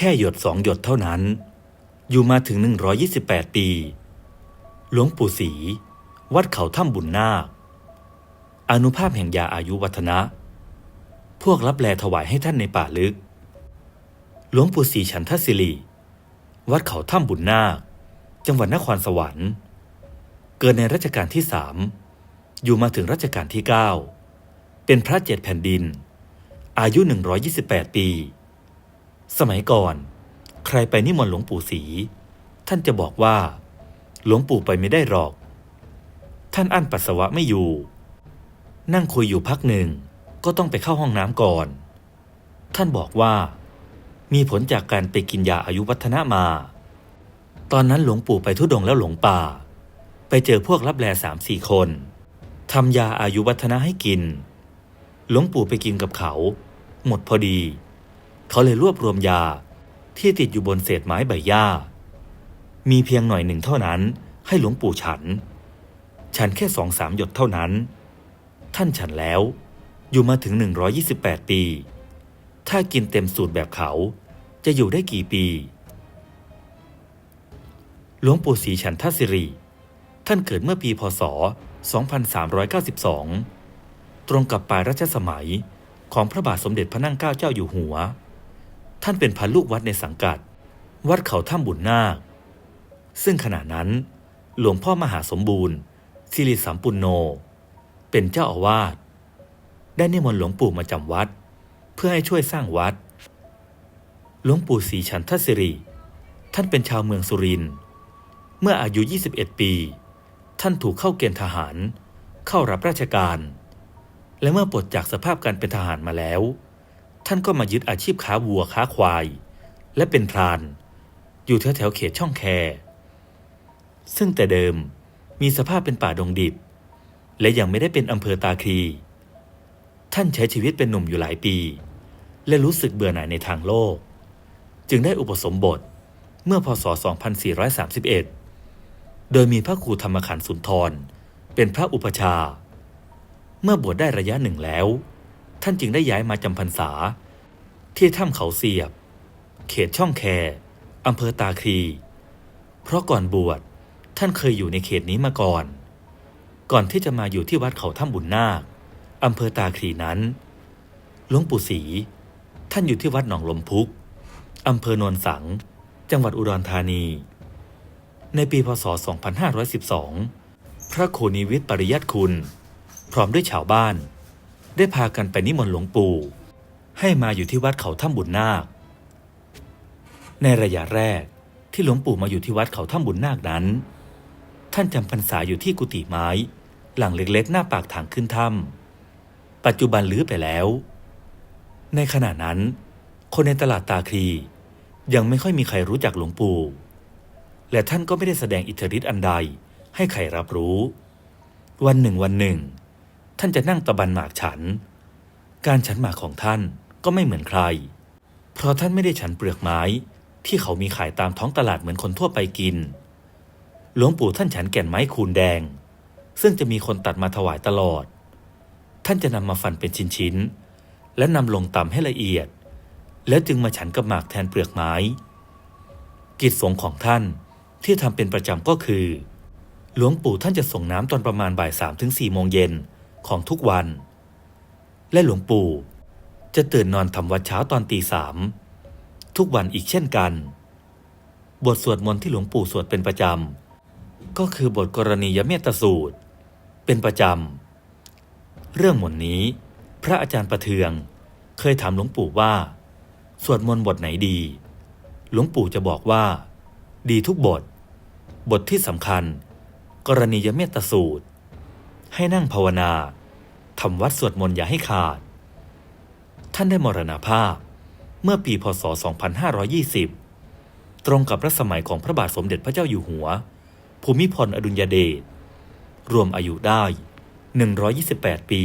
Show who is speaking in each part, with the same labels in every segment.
Speaker 1: ค่หยดสองหยดเท่านั้น อยู่มาถึง 128 ปี หลวงปู่ศรีวัดเขาถ้ำบุญนาค อนุภาพแห่งยาอายุวัฒนะ พวกรับแลถวายให้ท่านในป่าลึก หลวงปู่ศรีฉันทศิริวัดเขาถ้ำบุญนาค จังหวัดนครสวรรค์ เกิดในรัชกาลที่สามอยู่มาถึงรัชกาลที่เก้าเป็นพระเจ็ดแผ่นดิน อายุ 128 ปี สมัยก่อน ใครไปนิมนต์หลวงปู่ศรีท่านจะบอกว่า หลวงปู่ไปไม่ได้หรอก ท่านอั้นปัสสาวะไม่อยู่ นั่งคุยอยู่พักหนึ่งก็ต้องไปเข้าห้องน้ำก่อน ท่านบอกว่า มีผลจากการไปกินยาอายุวัฒนะมา ตอนนั้นหลวงปู่ไปทุดงแล้วหลงป่า ไปเจอพวกรับแลสามสี่คนทำยาอายุวัฒนะให้กิน หลวงปู่ไปกินกับเขา หมดพอดี เขาเลยรวบรวมยาที่ติดอยู่บนเศษไม้ใบหญ้า มีเพียงหน่อยหนึ่งเท่านั้นให้หลวงปู่ฉัน ฉันแค่สองสามหยดเท่านั้น ท่านฉันแล้ว อยู่มาถึง 128 ปี ถ้ากินเต็มสูตรแบบเขาจะอยู่ได้กี่ปี หลวงปู่ศรีฉันทศิริ ท่านเกิดเมื่อปีพศ 2392 ตรงกับปลายรัชสมัยของพระบาทสมเด็จพระนั่งเกล้าเจ้าอยู่หัว ท่านเป็นพันลูกวัดในสังกัด วัดเขาถ้ำบุญนาค ซึ่งขณะนั้น หลวงพ่อมหาสมบูรณ์สิริสัมปุนโน เป็นเจ้าอาวาสได้นิมนต์หลวงปู่มาจำวัด เพื่อให้ช่วยสร้างวัด หลวงปู่ศรีฉันทศิริ ท่านเป็นชาวเมืองสุรินทร์เมื่ออายุ 21 ปี ท่านถูกเข้าเกณฑ์ทหาร เข้ารับราชการ และเมื่อปลดจากสภาพการเป็นทหารมาแล้ว ท่านก็มายึดอาชีพค้าวัวค้าควาย และเป็นพราน อยู่แถวแถวเขตช่องแค ซึ่งแต่เดิมมีสภาพเป็นป่าดงดิบ และยังไม่ได้เป็นอำเภอตาคลี ท่านใช้ชีวิตเป็นหนุ่มอยู่หลายปี และรู้สึกเบื่อหน่ายในทางโลก จึงได้อุปสมบทเมื่อพศ 2431 โดยมีพระครูธรรมขันธ์สุนทร เป็นพระอุปชา เมื่อบวชได้ระยะหนึ่งแล้ว ท่านจึงได้ย้ายมาจำพรรษา ที่ถ้ำเขาเสียบ เขตช่องแคอำเภอตาคลี เพราะก่อนบวชท่านเคยอยู่ในเขตนี้มาก่อน ก่อนที่จะมาอยู่ที่วัดเขาถ้ำบุญนาคอำเภอตาคลีนั้นหลวงปู่ศรีท่านอยู่ที่วัดหนองลมพุกอำเภอโนนสัง จังหวัดอุดรธานี ในปีพศ 2512 พระโคนิวิทย์ปริยัติคุณ พร้อมด้วยชาวบ้าน ได้พากันไปนิมนต์หลวงปู่ ให้มาอยู่ที่วัดเขาถ้ำบุญนาค ในระยะแรกที่หลวงปู่มาอยู่ที่วัดเขาถ้ำบุญนาคนั้น ท่านจำพรรษาอยู่ที่กุฏิไม้ หลังเล็กๆ หน้าปากทางขึ้นถ้ำปัจจุบันลื้อไปแล้ว ในขณะนั้น คนในตลาดตาคลียังไม่ค่อยมีใครรู้จักหลวงปู่ และท่านก็ไม่ได้แสดงอิทธิฤทธิ์อันใดให้ใครรับรู้ วันหนึ่งวันหนึ่ง ท่านจะนั่งตะบันหมากฉัน การฉันหมากของท่านก็ไม่เหมือนใคร เพราะท่านไม่ได้ฉันเปลือกไม้ที่เขามีขายตามท้องตลาดเหมือนคนทั่วไปกิน หลวงปู่ท่านฉันแก่นไม้คูนแดง ซึ่งจะมีคนตัดมาถวายตลอด ท่านจะนำมาฝันเป็นชิ้นๆ และนำลงตำให้ละเอียด แล้วจึงมาฉันกับหมากแทนเปลือกไม้ กิจสงของท่านที่ทำเป็นประจำก็คือ หลวงปู่ท่านจะส่งน้ำตอนประมาณบ่ายสามถึงสี่โมงเย็น ของทุกวัน และหลวงปู่จะตื่นนอนทำวัดเช้าตอนตีสามทุกวันอีกเช่นกัน บทสวดมนต์ที่หลวงปู่สวดเป็นประจำ ก็คือบทกรณียเมตสูตร เป็นประจำ เรื่องหมนต์นี้ พระอาจารย์ประเทืองเคยถามหลวงปู่ว่า สวดมนต์บทไหนดี หลวงปู่จะบอกว่า ดีทุกบท บทที่สำคัญ กรณียเมตสูตร ให้นั่งภาวนา ทำวัดสวดมนต์อย่าให้ขาด ท่านได้มรณภาพเมื่อปีพศ 2520 ตรงกับรัชสมัยของพระบาทสมเด็จพระเจ้าอยู่หัว ภูมิพลอดุลยเดช รวมอายุได้ 128 ปี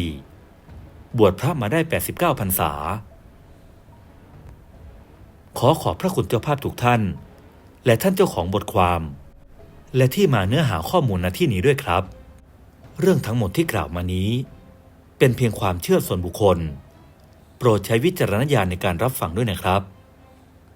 Speaker 1: บวชพระมาได้ 89พรรษา ขอขอบพระคุณเจ้าภาพทุกท่าน และท่านเจ้าของบทความ และที่มาเนื้อหาข้อมูลณที่นี้ด้วยครับ เรื่องทั้งหมดที่กล่าวมานี้ เป็นเพียงความเชื่อส่วนบุคคล โปรดใช้วิจารณญาณในการรับฟังด้วยนะครับ